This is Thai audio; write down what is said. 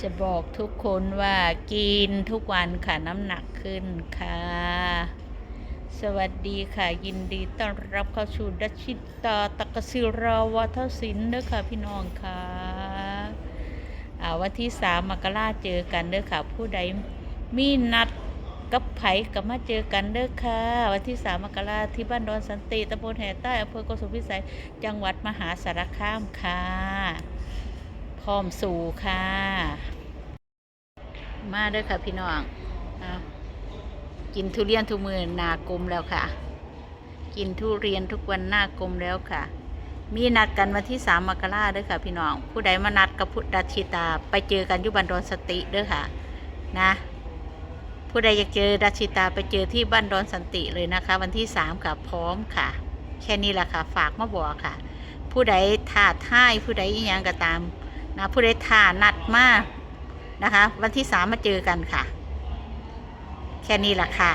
จะบอกทุกคนว่ากินทุกวันค่ะน้ำหนักขึ้นค่ะ สวัสดีค่ะ ยินดีต้อนรับเข้าสู่ดัชชิตาตะกศิราวาทศิลป์เด้อค่ะพี่น้องค่ะอาวันที่สามมกราเจอกันเด้อค่ะ ผู้ใดมีนัดกับไผ่ก็มาเจอกันเด้อค่ะ วันที่สามมกราที่บ้านดอนสันติตำบลแห่ใต้อำเภอโกสุมพิสัยจังหวัดมหาสารคามค่ะ พร้อมสู่ค่ะ มาเด้อค่ะพี่น้องอกินทุเรียนทุกมือหนากลมแล้วค่ะ กินทุเรียนทุกวันหน้ากลมแล้วค่ะ มีนัดกันวันที่สามมกราเด้อค่ะ พี่น้อง ผู้ใดมานัดกับพุทธชิตา ไปเจอกันยุบันดอนสติเด้อค่ะ นะ ผู้ใดอยากเจอดัชิตาไปเจอที่บ้านดอนสันติเลยนะคะ วันที่สามค่ะพร้อมค่ะ แค่นี้แหละค่ะ ฝากมาบอกค่ะ ผู้ใดท่าท่ายผู้ใดยังก็ตาม นะผู้ใดท่านัดมานะคะ วันที่สามมาเจอกันค่ะ แค่นี้แหละค่ะ